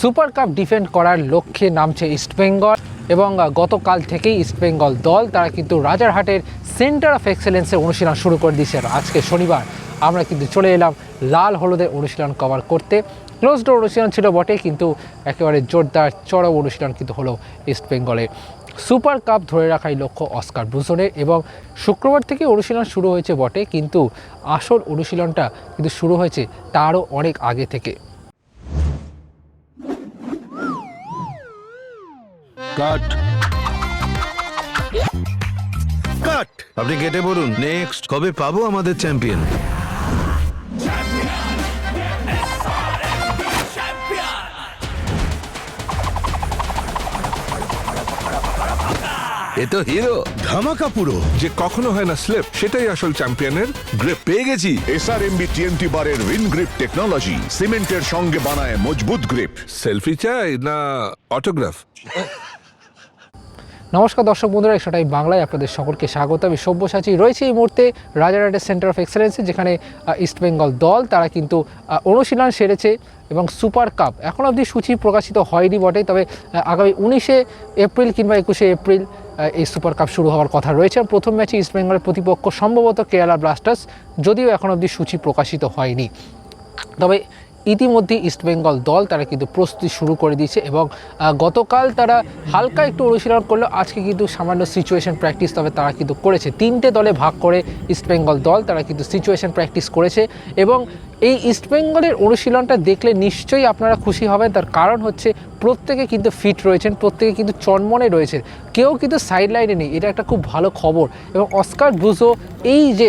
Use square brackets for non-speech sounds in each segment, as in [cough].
Super cup defend করার লক্ষ্যে নামছে ইস্টবেঙ্গল এবং গতকাল থেকেই ইস্টবেঙ্গল দল, তারা কিন্তু রাজারহাটের সেন্টার অফ এক্সেলেন্সের অনুশীলন শুরু করে দিয়েছে আজকে শনিবার আমরা কিন্তু চলে এলাম লাল হলুদের অনুশীলন কভার করতে। ক্লোজ ডোর অনুশীলন ছিল বটে কিন্তু একেবারে জোরদার চড়াও অনুশীলন কিন্তু হলো ইস্টবেঙ্গলে সুপার কাপ ধরে রাখাই লক্ষ্য অস্কার ব্রুজনের এবং শুক্রবার থেকে অনুশীলন শুরু হয়েছে বটে, কিন্তু আসল অনুশীলনটা কিন্তু শুরু হয়েছে তারও অনেক আগে থেকে। কাট। কাট। আপনি কেটে বলুন। নেক্সট কবে পাবো আমাদের চ্যাম্পিয়ন এ তো হিরো ধামাকা পুরো। যে কখনো হয় না স্লিপ সেটাই আসল চ্যাম্পিয়নের গ্রিপ পেয়ে গেছি। এসআরএমবি টিএমটি বারের উইন গ্রিপ টেকনোলজি সিমেন্টের সঙ্গে বানায় মজবুত গ্রিপ সেলফি চাই না অটোগ্রাফ [laughs] নমস্কার দর্শক বন্ধুরা সেটাই বাংলায় আপনাদের সকলকে স্বাগত। আমি সব্যসাচী, রয়েছে এই মুহূর্তে রাজারহাটের সেন্টার অফ এক্সেলেন্সে যেখানে ইস্টবেঙ্গল দল, তারা কিন্তু অনুশীলন সেরেছে এবং সুপার কাপ এখন অবধি সূচি প্রকাশিত হয়নি বটে তবে আগামী উনিশে এপ্রিল কিংবা একুশে এপ্রিল এই সুপার কাপ শুরু হওয়ার কথা রয়েছে। প্রথম ম্যাচে ইস্টবেঙ্গলের প্রতিপক্ষ সম্ভবত কেরালা ব্লাস্টার্স যদিও এখন অবধি সূচি প্রকাশিত হয়নি। তবে ইতিমধ্যে ইস্টবেঙ্গল দল তারা কিন্তু প্রস্তুতি শুরু করে দিয়েছে এবং গতকাল তারা হালকা একটু অনুশীলন করল, আজকে কিন্তু সামান্য সিচুয়েশন প্র্যাকটিস তবে তারা কিন্তু করেছে। তিনটে দলে ভাগ করে ইস্টবেঙ্গল দল তারা কিন্তু সিচুয়েশন প্র্যাকটিস করেছে এবং এই ইস্টবেঙ্গলের অনুশীলনটা দেখলে নিশ্চয়ই আপনারা খুশি হবেন। তার কারণ হচ্ছে প্রত্যেকে কিন্তু ফিট রয়েছেন, প্রত্যেকে কিন্তু চনমনে রয়েছেন। কেউ কিন্তু সাইড লাইনে নেই, এটা একটা খুব ভালো খবর। এবং অস্কার ব্রুজো এই যে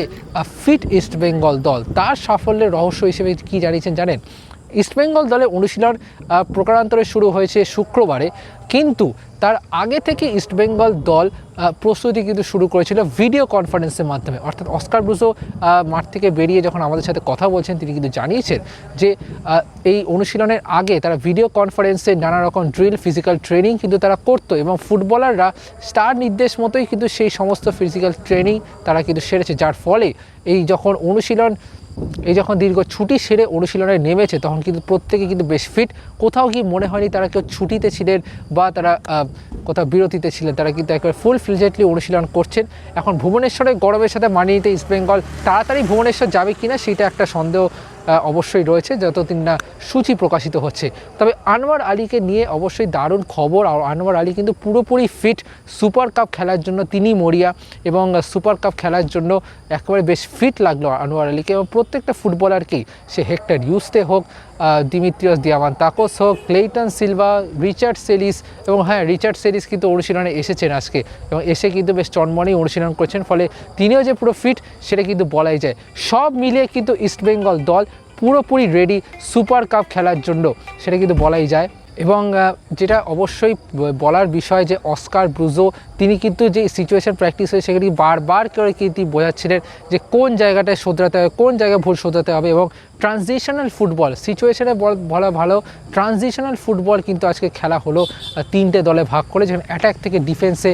ফিট ইস্টবেঙ্গল দল, তার সাফল্যের রহস্য হিসেবে কী জানিয়েছেন জানেন? ইস্টবেঙ্গল দলের অনুশীলন প্রকারান্তরে শুরু হয়েছে শুক্রবারে। কিন্তু তার আগে থেকে ইস্টবেঙ্গল দল প্রস্তুতি কিন্তু শুরু করেছিল ভিডিও কনফারেন্সের মাধ্যমে। অর্থাৎ অস্কার ব্রুজো মাঠ থেকে বেরিয়ে যখন আমাদের সাথে কথা বলছেন, তিনি কিন্তু জানিয়েছেন যে এই অনুশীলনের আগে তারা ভিডিও কনফারেন্সে নানা রকম ড্রিল ফিজিক্যাল ট্রেনিং কিন্তু তারা করতো এবং ফুটবলাররা স্টার নির্দেশ মতোই কিন্তু সেই সমস্ত ফিজিক্যাল ট্রেনিং তারা কিন্তু সেরেছে। যার ফলে এই যখন অনুশীলন এই যখন দীর্ঘ ছুটি সেরে অনুশীলনে নেমেছে, তখন কিন্তু প্রত্যেকে কিন্তু বেশ ফিট কোথাও কি মনে হয়নি তারা কেউ ছুটিতে ছিলেন বা তারা কোথাও বিরতিতে ছিলেন, তারা কিন্তু একবার ফুল ফিলজেটলি অনুশীলন করছেন। এখন ভুবনেশ্বরের গরমের সাথে মানিয়ে নিতে ইস্টবেঙ্গল তাড়াতাড়ি ভুবনেশ্বর যাবে কিনা, সেটা একটা সন্দেহ অবশ্যই রয়েছে, যতদিন না সূচি প্রকাশিত হচ্ছে। তবে আনোয়ার আলীকে নিয়ে অবশ্যই দারুণ খবর, আর আনোয়ার আলী কিন্তু পুরোপুরি ফিট সুপার কাপ খেলার জন্য তিনি মরিয়া, এবং সুপার কাপ খেলার জন্য একেবারে বেশ ফিট লাগল আনোয়ার আলীকে, এবং প্রত্যেকটা ফুটবলারকেই সে হেক্টার ইউসতে হোক দিমিত্রিয়স দিয়ামান তাকোস হোক, ক্লেইটন সিলভা, রিচার্ড সেলিস এবং হ্যাঁ রিচার্ড সেলিস কিন্তু অনুশীলনে এসেছেন আজকে এবং এসে কিন্তু বেশ চনমনেই অনুশীলন করছেন, ফলে তিনিও যে পুরো ফিট সেটা কিন্তু বলাই যায়। সব মিলিয়ে কিন্তু ইস্টবেঙ্গল দল পুরোপুরি রেডি সুপার কাপ খেলার জন্য, সেটা কিন্তু বলাই যায়। এবং যেটা অবশ্যই বলার বিষয় যে অস্কার ব্রুজো, তিনি কিন্তু যে সিচুয়েশন প্র্যাকটিস হয়েছে, সেখানে বারবার করে কিন্তু বজাচ্ছিলেন যে কোন জায়গাটায় শোধরাতে হবে, কোন জায়গায় ভুল শোধরাতে হবে এবং ট্রানজিশনাল ফুটবল সিচুয়েশনে বলা ভালো ট্রানজিশনাল ফুটবল কিন্তু আজকে খেলা হলো তিনটে দলে ভাগ করে, যেখানে অ্যাটাক থেকে ডিফেন্সে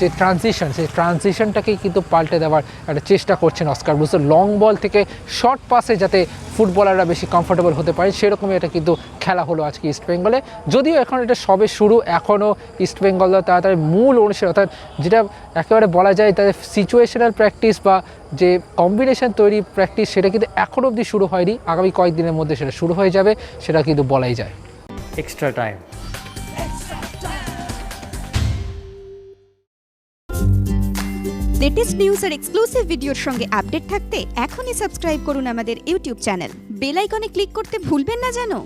যে ট্রানজিশন সেই ট্রানজিশনটাকেই কিন্তু পাল্টে দেওয়ার একটা চেষ্টা করছেন অস্কার ব্রুজো। লং বল থেকে শর্ট পাসে যাতে ফুটবলাররা বেশি কমফোর্টেবল হতে পারে সেরকমই এটা কিন্তু খেলা হলো আজকে ইস্টবেঙ্গলে যদিও এখন এটা সবে শুরু এখনও ইস্টবেঙ্গল দল তারা তাদের মূল অনুশীলন অর্থাৎ যেটা একেবারে বলা যায় তাদের সিচুয়েশনাল প্র্যাকটিস বা যে কম্বিনেশন তৈরি প্র্যাকটিস সেটা কিন্তু এখন অবধি শুরু হয়নি। আগামী কয়েকদিনের মধ্যে সেটা শুরু হয়ে যাবে সেটা কিন্তু বলাই যায়। Extra time. লেটেস্ট নিউজ আর এক্সক্লুসিভ ভিডিওর সঙ্গে আপডেট থাকতে এখনই সাবস্ক্রাইব করুন আমাদের ইউটিউব চ্যানেল বেল আইকনে ক্লিক করতে ভুলবেন না জানো